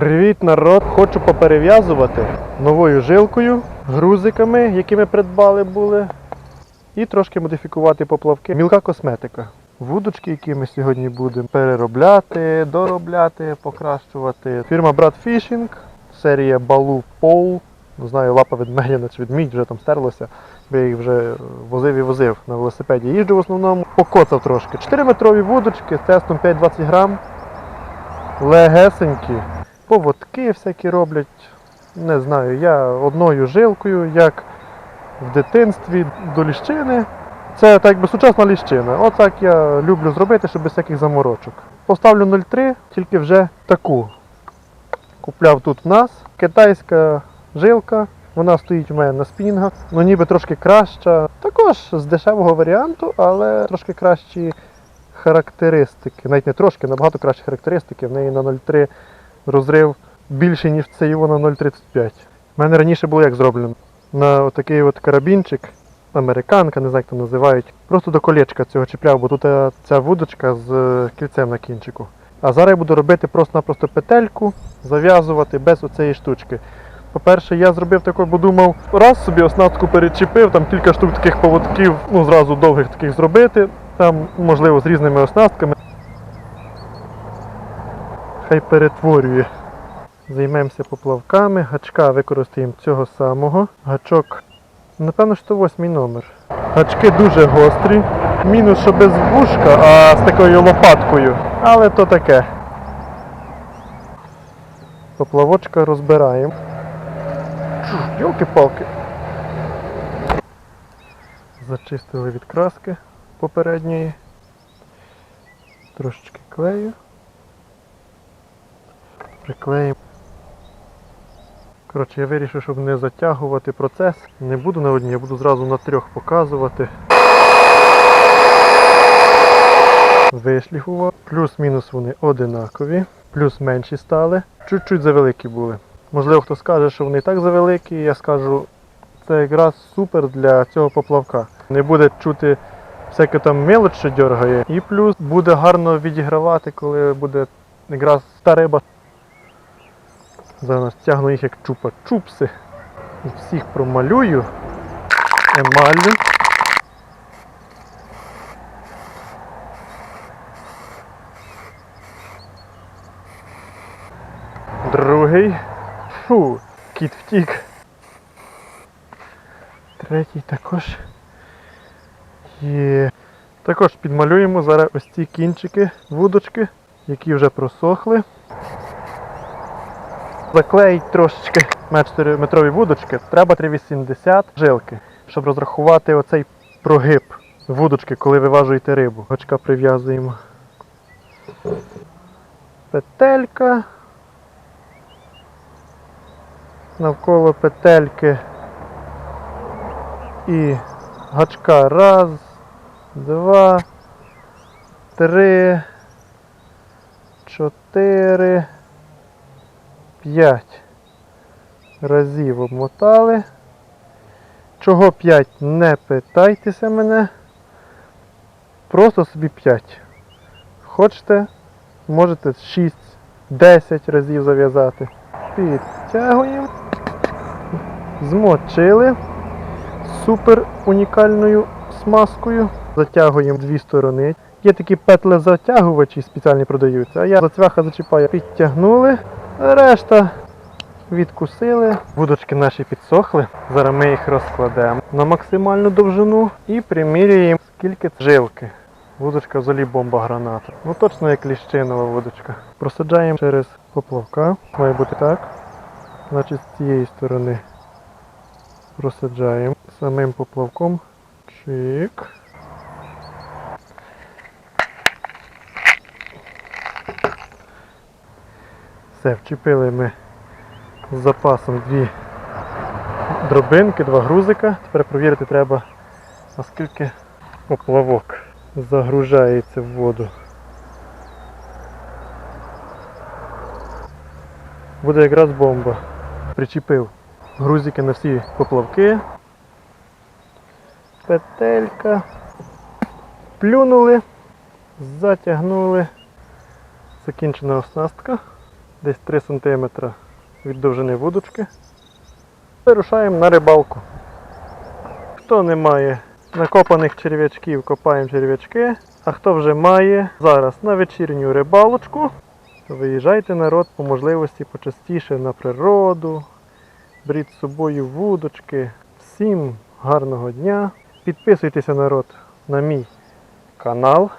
Привіт, народ! Хочу поперев'язувати новою жилкою, грузиками, які ми придбали були, і трошки модифікувати поплавки. Мілка косметика. Вудочки, які ми сьогодні будемо переробляти, доробляти, покращувати. Фірма Brad Fishing, серія Baloo Pole. Не знаю, лапа ведмедя чи відмідь вже там стерлося. бо Я їх вже возив і возив на велосипеді. Їжджу в основному, покоцав трошки. 4-метрові вудочки з тестом 5-20 грам. Легесенькі. Поводки всякі роблять. Не знаю, я одною жилкою, як в дитинстві до ліщини. Це так би сучасна ліщина. Отак я люблю зробити, щоб без всяких заморочок. Поставлю 0,3, тільки вже таку. Купляв тут в нас. Китайська жилка. Вона стоїть у мене на спінгах. Ну ніби трошки краща. Також з дешевого варіанту, але трошки кращі характеристики. Навіть не трошки, набагато кращі характеристики. В неї на 0,3 розрив більший, ніж це його на 0,35. У мене раніше було як зроблено. На такий от карабінчик, американка, не знаю, як то називають. Просто до колечка цього чіпляв, бо тут е, ця вудочка з е, кільцем на кінчику. А зараз я буду робити просто-напросто петельку, зав'язувати без оцеї штучки. По-перше, я зробив таке, бо думав, раз собі оснастку перечепив, там кілька штук таких поводків, ну зразу довгих таких зробити, там, можливо, з різними оснастками. Хай перетворює. Займемося поплавками, гачка використаємо цього самого. Гачок, напевно, що 8 номер. Гачки дуже гострі. Мінус, що без вушка, а з такою лопаткою. Але то таке. Поплавочка розбираємо. Йолки-палки. Зачистили від краски попередньої. Трошечки клею. Приклеїмо. Коротше, я вирішив, щоб не затягувати процес. Не буду на одній, я буду зразу на трьох показувати. Вишліфував. Плюс-мінус вони одинакові. Плюс менші стали. Чуть-чуть завеликі були. Можливо, хто скаже, що вони так завеликі, я скажу, це якраз супер для цього поплавка. Не буде чути всяке там мелоч, що дергає. І плюс буде гарно відігравати, коли буде якраз та риба Зараз тягну їх як чупа-чупси. І всіх промалюю емаллю. Другий. Фу, кіт втік. Третій також. Є. Також підмалюємо зараз ось ці кінчики вудочки, які вже просохли. Заклеїть трошечки на 4-метрові вудочки, треба 380 жилки, щоб розрахувати оцей прогиб вудочки, коли виважуєте рибу. Гачка прив'язуємо. Петелька. Навколо петельки і гачка. Раз, два, три, чотири. 5 разів обмотали. Чого 5? Не питайтеся мене. Просто собі 5. Хочете, можете 6, 10 разів зав'язати. Підтягуємо. Змочили супер унікальною смазкою. Затягуємо дві сторони. Є такі петлезатягувачі спеціальні продаються, а я за цвяха зачіпаю. Підтягнули. Решта відкусили. Вудочки наші підсохли. Зараз ми їх розкладемо на максимальну довжину і приміряємо, скільки жилки. Вудочка взагалі бомба граната. Ну точно як ліщинова вудочка. Просаджаємо через поплавка. Має бути так. Значить з цієї сторони просаджаємо самим поплавком. Чик. Все, вчепили ми з запасом дві дробинки, два грузика. Тепер провірити треба, наскільки поплавок загружається в воду. Буде якраз бомба. Причепив грузики на всі поплавки. Петелька. Плюнули, затягнули. Закінчена оснастка. Десь 3 см від довжини вудочки. Вирушаємо на рибалку. Хто не має накопаних черв'ячків, копаємо черв'ячки. А хто вже має зараз на вечірню рибалочку, виїжджайте народ по можливості почастіше на природу, беріть з собою вудочки. Всім гарного дня. Підписуйтеся народ на мій канал.